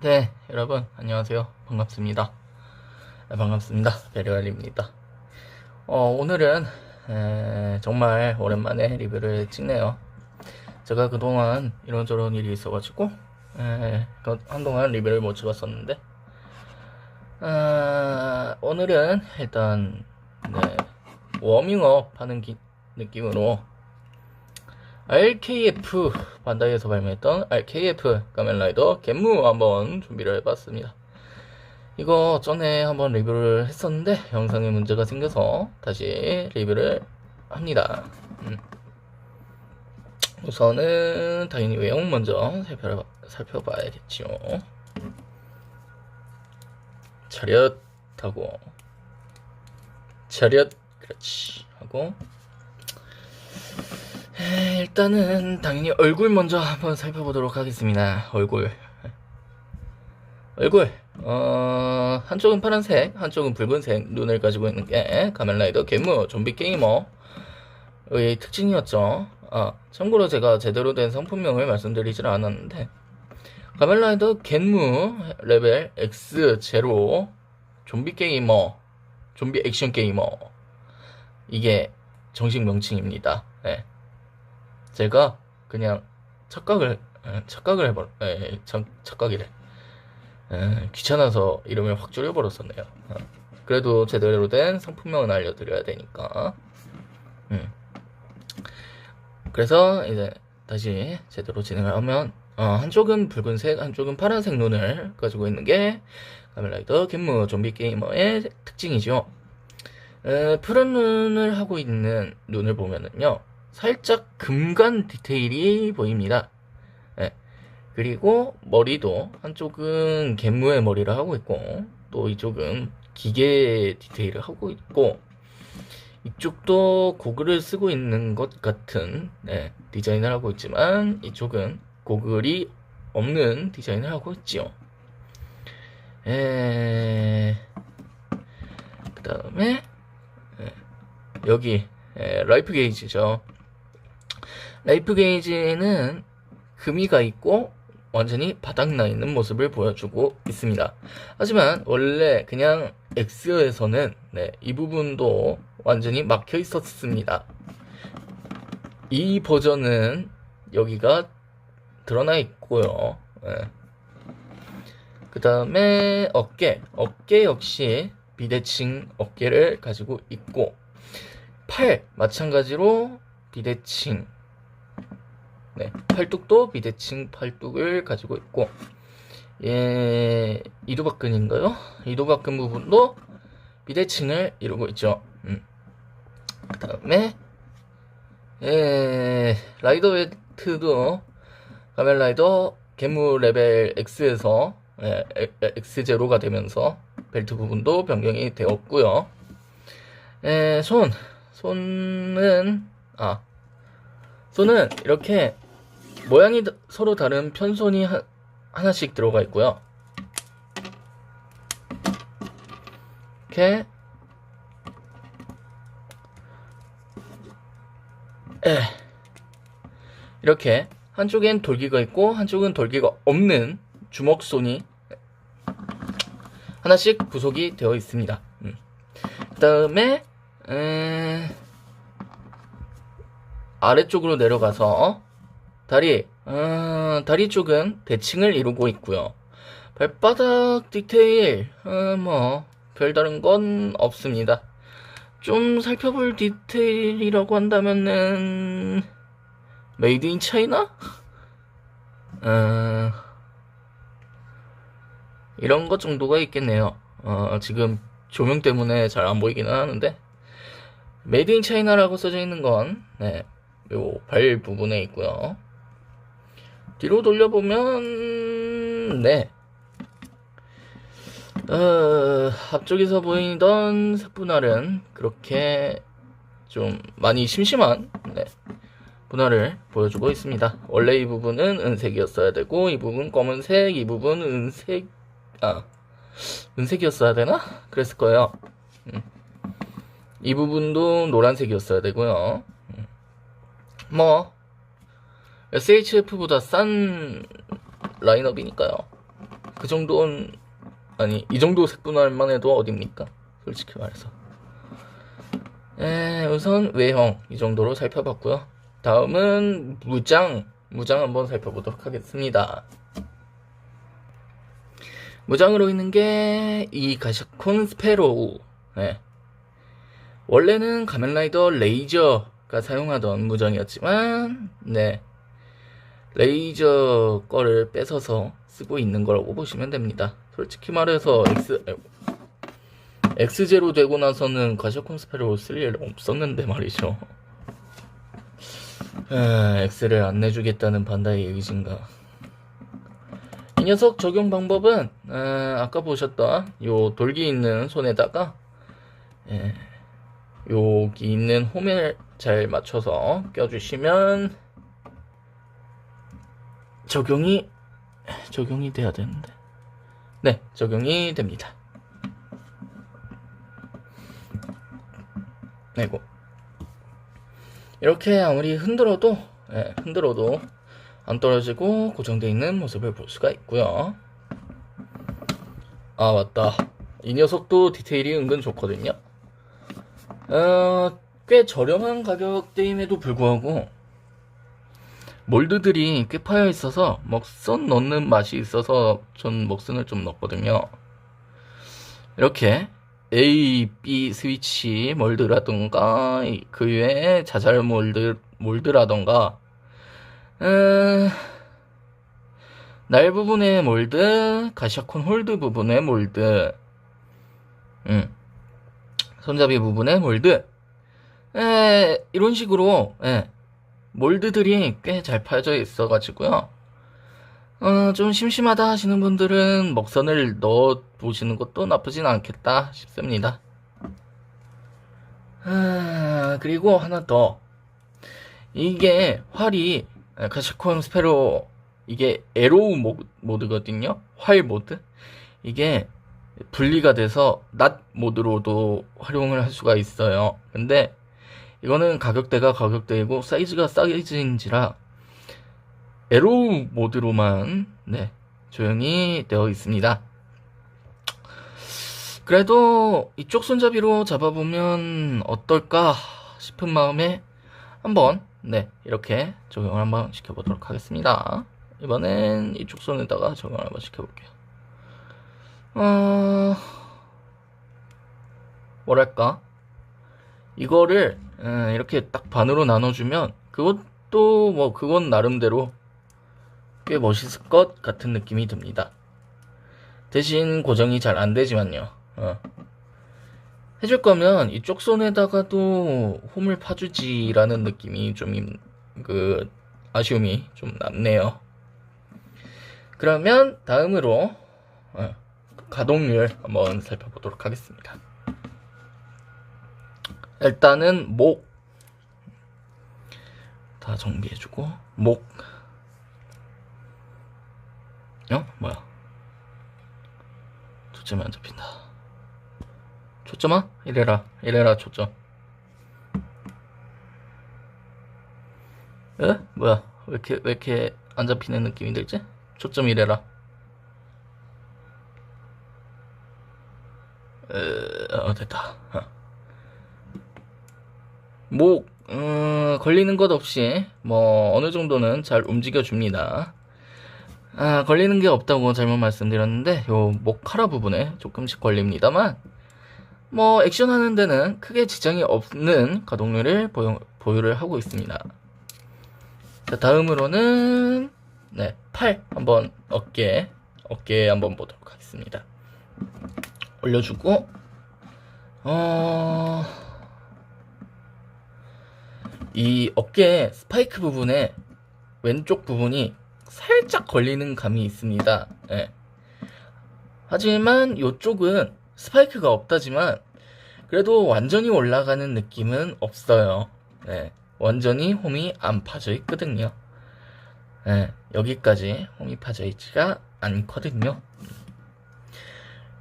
네, 여러분 안녕하세요. 반갑습니다. 네, 반갑습니다. 베리알입니다. 어, 오늘은 에, 정말 오랜만에 리뷰를 찍네요. 제가 그동안 이런저런 일이 있어가지고 에, 그- 한동안 리뷰를 못 찍었었는데 아, 오늘은 일단 네, 워밍업 하는 기- 느낌으로 RKF 반다이에서 발매했던 RKF 가면라이더 겟무 한번 준비를 해봤습니다. 이거 전에 한번 리뷰를 했었는데 영상에 문제가 생겨서 다시 리뷰를 합니다. 음. 우선은 당연히 외형 먼저 살펴봐, 살펴봐야겠죠. 차렷 하고 차렷 그렇지 하고 에, 일단은 당연히 얼굴 먼저 한번 살펴보도록 하겠습니다. 얼굴. 얼굴. 어, 한쪽은 파란색, 한쪽은 붉은색 눈을 가지고 있는 게 가면라이더 괴물 좀비 게이머의 특징이었죠. 아, 참고로 제가 제대로 된 상품명을 말씀드리질 않았는데 가면라이더 겟무 레벨 X0 좀비 게이머 좀비 액션 게이머 이게 정식 명칭입니다. 네. 제가 그냥 착각을 에, 착각을 해버 에, 참, 착각이래 에, 귀찮아서 이름을 확 줄여버렸었네요 어. 그래도 제대로 된 상품명은 알려드려야 되니까 음. 그래서 이제 다시 제대로 진행을 하면 어, 한쪽은 붉은색 한쪽은 파란색 눈을 가지고 있는 게 카멜라이더 겟무 좀비 게이머의 특징이죠 에, 푸른 눈을 하고 있는 눈을 보면은요 살짝 금간 디테일이 보입니다. 예. 그리고 머리도 한쪽은 갯무의 머리를 하고 있고 또 이쪽은 기계 디테일을 하고 있고 이쪽도 고글을 쓰고 있는 것 같은 네, 디자인을 하고 있지만 이쪽은 고글이 없는 디자인을 하고 있지요. 에... 그 다음에 여기 에, 라이프 게이지죠. 라이프 게이지는 금이가 있고 완전히 바닥나 있는 모습을 보여주고 있습니다. 하지만 원래 그냥 X에서는 네, 이 부분도 완전히 막혀 있었습니다. 이 버전은 여기가 드러나 있고요. 그 다음에 어깨, 어깨 역시 비대칭 어깨를 가지고 있고 팔 마찬가지로 비대칭 네, 팔뚝도 비대칭 팔뚝을 가지고 있고 예, 이두박근인가요? 이두박근 부분도 비대칭을 이루고 있죠. 음. 그 다음에 예, 라이더 웨트도 가멜라이더 개무 레벨 X에서 예, X0가 되면서 벨트 부분도 변경이 되었고요. 예, 손 손은 아 손은 이렇게 모양이 다- 서로 다른 편손이 하, 하나씩 들어가 있고요. 이렇게 에 이렇게 한쪽엔 돌기가 있고 한쪽은 돌기가 없는 주먹손이 하나씩 부속이 되어 있습니다. 음. 그 다음에 에... 아래쪽으로 내려가서 다리, 어, 다리 쪽은 대칭을 이루고 있고요. 발바닥 디테일, 어, 뭐 별다른 건 없습니다. 좀 살펴볼 디테일이라고 한다면은 메이드 인 차이나? 어, 이런 것 정도가 있겠네요. 어, 지금 조명 때문에 잘 안 보이기는 하는데 메이드 인 차이나라고 써져 있는 건 네, 요 발 부분에 있고요. 뒤로 돌려보면 네. 어, 앞쪽에서 보이던 색분할은 그렇게 좀 많이 심심한 네, 분할을 보여주고 있습니다. 원래 이 부분은 은색이었어야 되고 이 부분 검은색, 이 부분 은색 아 은색이었어야 되나? 그랬을 거예요. 음. 이 부분도 노란색이었어야 되고요. 음. 뭐 SHF보다 싼 라인업이니까요. 그 정도는 아니 이 정도 색분할만 해도 어딥니까? 솔직히 말해서. 에, 우선 외형 이 정도로 살펴봤고요. 다음은 무장 무장 한번 살펴보도록 하겠습니다. 무장으로 있는 게 이 가샤콘 스페로우. 네. 원래는 가면라이더 레이저가 사용하던 무장이었지만, 네. 레이저 거를 뺏어서 쓰고 있는 거라고 보시면 됩니다. 솔직히 말해서 X. X제로 되고 나서는 가샤콘 스페로우 쓸일 없었는데 말이죠. 에, X를 안 내주겠다는 반다의 의지인가. 이 녀석 적용 방법은 에, 아까 보셨던 요 돌기 있는 손에다가 예, 여기 있는 홈을 잘 맞춰서 껴주시면 적용이 적용이 돼야 되는데 네 적용이 됩니다. 아이고 이렇게 아무리 흔들어도 예, 흔들어도 안 떨어지고 고정되어 있는 모습을 볼 수가 있고요. 아 맞다. 이 녀석도 디테일이 은근 좋거든요. 어, 꽤 저렴한 가격대임에도 불구하고 몰드들이 꽤 파여 있어서 먹선 넣는 맛이 있어서 전 먹선을 좀 넣거든요. 이렇게 A, B 스위치 몰드라던가 그 외에 자잘 몰드 몰드라던가 음, 날 부분의 몰드, 가샤콘 홀드 부분의 몰드, 음, 손잡이 부분의 몰드, 에, 이런 식으로, 예, 몰드들이 꽤 잘 파져 있어가지고요. 어, 좀 심심하다 하시는 분들은 먹선을 넣어 보시는 것도 나쁘진 않겠다 싶습니다. 아, 그리고 하나 더. 이게 활이 가시콘 스페로 이게 에로우 모드거든요. 활 모드. 이게 분리가 돼서 낮 모드로도 활용을 할 수가 있어요. 근데 이거는 가격대가 가격대이고 사이즈가 사이즈인지라 에로우 모드로만 네, 조용히 되어 있습니다. 그래도 이쪽 손잡이로 잡아보면 어떨까 싶은 마음에 한번 네 이렇게 적용을 한번 시켜보도록 하겠습니다. 이번엔 이쪽 손에다가 적용을 한번 시켜볼게요. 어... 뭐랄까 이거를 음, 이렇게 딱 반으로 나눠주면 그것도 뭐 그건 나름대로 꽤 멋있을 것 같은 느낌이 듭니다. 대신 고정이 잘 안 되지만요. 어. 해줄 거면 이쪽 손에다가도 홈을 파주지라는 느낌이 좀 그 아쉬움이 좀 남네요. 그러면 다음으로 어, 가동률 한번 살펴보도록 하겠습니다. 일단은 목 다 정비해주고 목 어? 뭐야 초점이 안 잡힌다 초점아? 이래라 이래라 초점 에? 뭐야 왜 이렇게 왜 이렇게 안 잡히는 느낌이 들지? 초점 이래라 에, 어 됐다 어. 목 음, 걸리는 것 없이 뭐 어느 정도는 잘 움직여 줍니다 아, 걸리는 게 없다고 잘못 말씀드렸는데 요 목카라 부분에 조금씩 걸립니다만 뭐 액션 하는 데는 크게 지장이 없는 가동률을 보유, 보유를 하고 있습니다. 자, 다음으로는 네, 팔 한번 어깨 어깨 한번 보도록 하겠습니다. 올려주고 어... 이 어깨 스파이크 부분에 왼쪽 부분이 살짝 걸리는 감이 있습니다. 예. 하지만 이쪽은 스파이크가 없다지만 그래도 완전히 올라가는 느낌은 없어요. 예. 완전히 홈이 안 파져 있거든요. 예. 여기까지 홈이 파져 있지가 않거든요.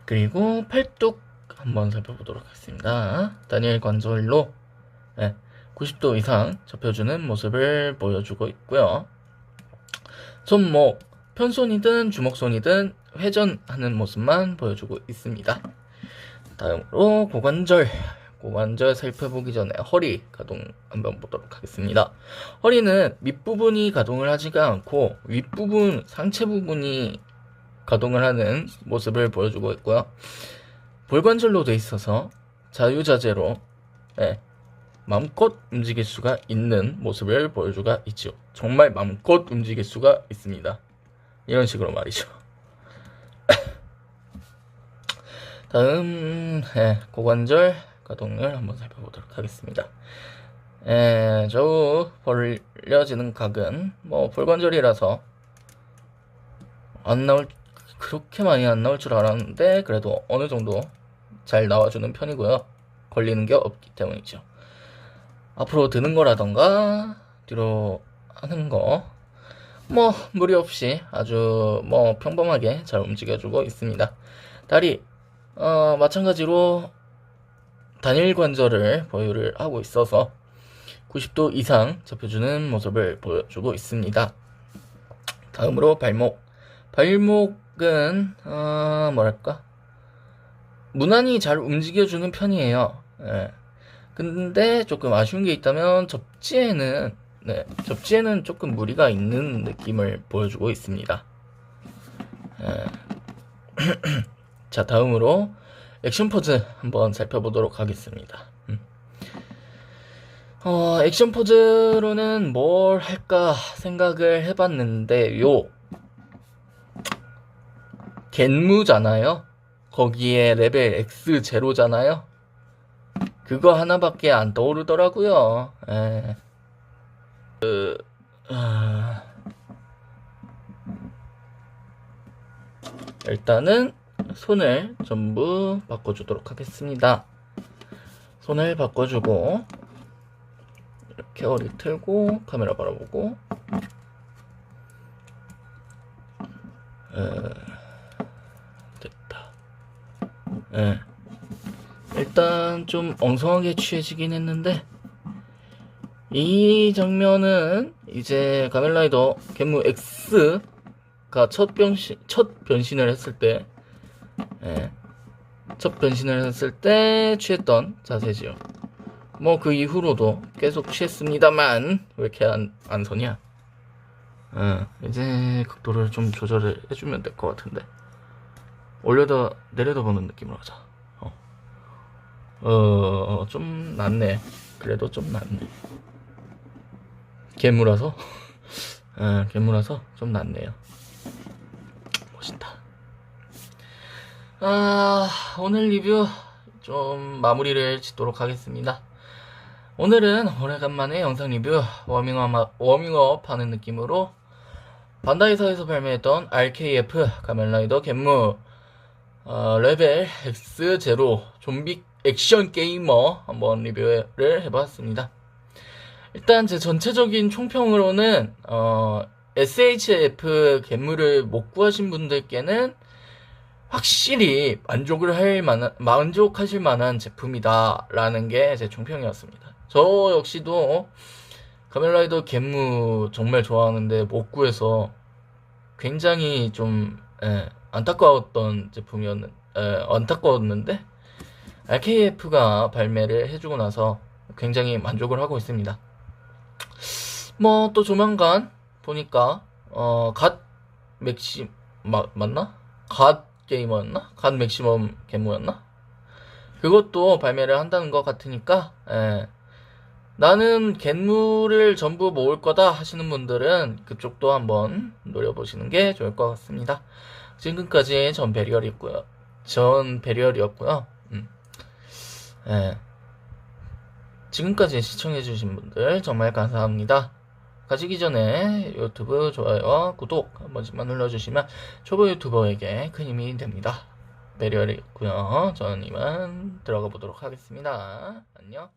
그리고 팔뚝 한번 살펴보도록 하겠습니다. 다니엘 관절로 예. 90도 이상 접혀주는 모습을 보여주고 있고요. 손목 편손이든 주먹손이든 회전하는 모습만 보여주고 있습니다. 다음으로 고관절. 고관절 살펴보기 전에 허리 가동 한번 보도록 하겠습니다. 허리는 밑부분이 가동을 하지가 않고 윗부분, 상체 부분이 가동을 하는 모습을 보여주고 있고요. 볼관절로 돼 있어서 자유자재로 예, 마음껏 움직일 수가 있는 모습을 보여주가 있죠. 정말 마음껏 움직일 수가 있습니다. 이런 식으로 말이죠. 다음 예, 고관절 가동을 한번 살펴보도록 하겠습니다. 예, 좌우 벌려지는 각은 뭐 볼관절이라서 안 나올 그렇게 많이 안 나올 줄 알았는데 그래도 어느 정도 잘 나와주는 편이고요. 걸리는 게 없기 때문이죠. 앞으로 드는 거라던가 뒤로 하는 거 뭐 무리 없이 아주 뭐 평범하게 잘 움직여주고 있습니다. 다리 어, 마찬가지로 단일 관절을 보유를 하고 있어서 90도 이상 접혀주는 모습을 보여주고 있습니다. 다음으로 발목 발목은 어, 뭐랄까 무난히 잘 움직여주는 편이에요. 예. 근데 조금 아쉬운 게 있다면 접지에는 네, 접지에는 조금 무리가 있는 느낌을 보여주고 있습니다. 예. 자, 다음으로 액션 포즈 한번 살펴보도록 하겠습니다. 음. 어, 액션 포즈로는 뭘 할까 생각을 해봤는데 요. 겐무잖아요. 거기에 레벨 X 제로잖아요. 그거 하나밖에 안 떠오르더라고요. 에. 그, 아... 일단은 손을 전부 바꿔주도록 하겠습니다. 손을 바꿔주고 이렇게 허리 틀고 카메라 바라보고 에, 됐다. 에. 일단 좀 엉성하게 취해지긴 했는데 이 장면은 이제 가멜라이더 겟무 X가 첫 변신 첫 변신을 했을 때 예, 첫 변신을 했을 때 취했던 자세지요. 뭐 그 이후로도 계속 취했습니다만 왜 이렇게 안, 안 서냐? 어, 이제 각도를 좀 조절을 해주면 될 것 같은데 올려다 내려다 보는 느낌으로 하자. 어, 어, 좀 낫네. 그래도 좀 낫네. 괴물라서, 어, 괴물라서 좀 낫네요. 멋있다. 아, 오늘 리뷰 좀 마무리를 짓도록 하겠습니다. 오늘은 오래간만에 영상 리뷰 워밍업, 워밍업 하는 느낌으로 반다이사에서 발매했던 RKF 가면라이더 겟무 어, 레벨 X0 좀비 액션 게이머 한번 리뷰를 해봤습니다. 일단 제 전체적인 총평으로는 어, SHF 겟무를 못 구하신 분들께는 확실히 만족을 할 만한 만족하실 만한 제품이다라는 게 제 총평이었습니다. 저 역시도 카멜라이더 겟무 정말 좋아하는데 못 구해서 굉장히 좀 예, 안타까웠던 제품이었는 예, 안타까웠는데 RKF가 발매를 해주고 나서 굉장히 만족을 하고 있습니다. 뭐 또 조만간 보니까 어갓 맥시 마, 맞나? 갓 게이머였나? 갓 맥시멈 게모였나? 그것도 발매를 한다는 것 같으니까 예. 나는 갯물을 전부 모을 거다 하시는 분들은 그쪽도 한번 노려보시는 게 좋을 것 같습니다. 지금까지 전 베리얼이었고요. 전 베리얼이었고요. 음. 예. 지금까지 시청해주신 분들 정말 감사합니다. 가시기 전에 유튜브 좋아요와 구독 한 번씩만 눌러주시면 초보 유튜버에게 큰 힘이 됩니다. 베리얼이었고요. 저는 이만 들어가 보도록 하겠습니다. 안녕.